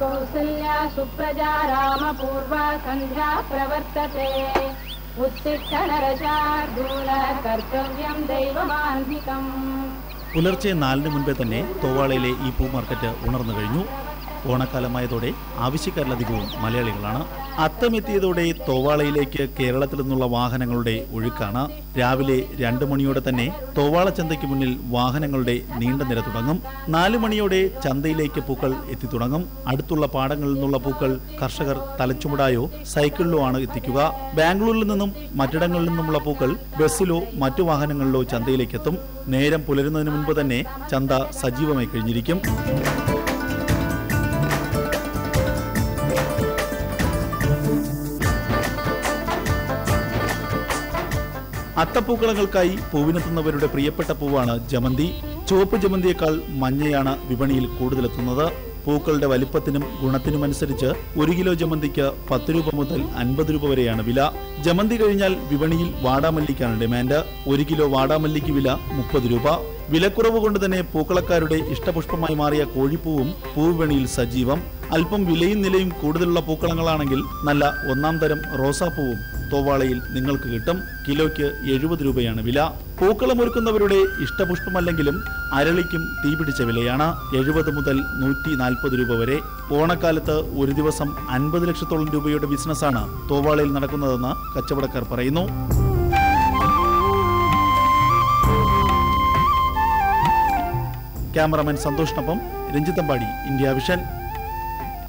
कौसल्या सुप्रजा रामपूर्वा सन्ध्या प्रवर्तते उत्तिष्ठ नरशार्दूल कर्तव्यं दैवमान्धिकम् പുലർച്ചെ നാലിന് മുൻപേ തന്നെ തോവാളയിലെ ഈ പൂ മാർക്കറ്റ് ഉണർന്നു കഴിഞ്ഞു ഓണക്കാലമായതോടെ ആവശ്യക്കാരിലധികവും മലയാളികളാണ്. അത്തമെത്തിയതോടെ തോവാളയിലേക്ക് കേരളത്തിൽ നിന്നുള്ള വാഹനങ്ങളുടെ ഒഴുക്കാണ്. രാവിലെ രണ്ടു മണിയോടെ തന്നെ തോവാള ചന്തയ്ക്ക് മുന്നിൽ വാഹനങ്ങളുടെ നീണ്ട നിര തുടങ്ങും. നാലു മണിയോടെ ചന്തയിലേക്ക് പൂക്കൾ എത്തിത്തുടങ്ങും അടുത്തുള്ള പാടങ്ങളിൽ നിന്നുള്ള പൂക്കൾ കർഷകർ തലച്ചുമടായോ സൈക്കിളിലോ ആണ് എത്തിക്കുക. ബാംഗ്ലൂരിൽ നിന്നും മറ്റിടങ്ങളിൽ നിന്നുമുള്ള പൂക്കൾ ബസ്സിലോ മറ്റു വാഹനങ്ങളിലോ ചന്തയിലേക്ക് എത്തും. നേരം പുലരുന്നതിന് മുൻപ് തന്നെ ചന്ത സജീവമായി കഴിഞ്ഞിരിക്കും. അത്തപ്പൂക്കളങ്ങൾക്കായി പൂവിനെത്തുന്നവരുടെ പ്രിയപ്പെട്ട പൂവാണ് ജമന്തി. ചുവപ്പ് ജമന്തിയേക്കാൾ മഞ്ഞയാണ് വിപണിയിൽ കൂടുതലെത്തുന്നത്. പൂക്കളുടെ വലിപ്പത്തിനും ഗുണത്തിനുമനുസരിച്ച് ഒരു കിലോ ജമന്തിക്ക് പത്ത് രൂപ മുതൽ അൻപത് രൂപ വരെയാണ് വില. ജമന്തി കഴിഞ്ഞാൽ വിപണിയിൽ വാടാമല്ലിക്കാണ് ഡിമാൻഡ്. ഒരു കിലോ വാടാമല്ലിക്ക് വില മുപ്പത് രൂപ. വിലക്കുറവ് കൊണ്ട് തന്നെ പൂക്കളക്കാരുടെ ഇഷ്ടപുഷ്പമായി മാറിയ കോഴിപ്പൂവും പൂവിപണിയിൽ സജീവം. അല്പം വിലയും നിലയും കൂടുതലുള്ള പൂക്കളങ്ങളാണെങ്കിൽ നല്ല ഒന്നാം തരം റോസാപ്പൂവും തോവാളയിൽ നിങ്ങൾക്ക് കിട്ടും. കിലോയ്ക്ക് എഴുപത് രൂപയാണ് വില. പൂക്കളമൊരുക്കുന്നവരുടെ ഇഷ്ടപുഷ്പമല്ലെങ്കിലും അരളിക്കും തീപിടിച്ച വിലയാണ്. എഴുപത് മുതൽ നൂറ്റി നാൽപ്പത് രൂപ വരെ. ഓണക്കാലത്ത് ഒരു ദിവസം അൻപത് ലക്ഷത്തോളം രൂപയുടെ ബിസിനസ്സാണ് തോവാളയിൽ നടക്കുന്നതെന്ന് കച്ചവടക്കാർ പറയുന്നു. ക്യാമറമാൻ സന്തോഷിനൊപ്പം രഞ്ജിത്തമ്പാടി ഇന്ത്യ വിഷൻ.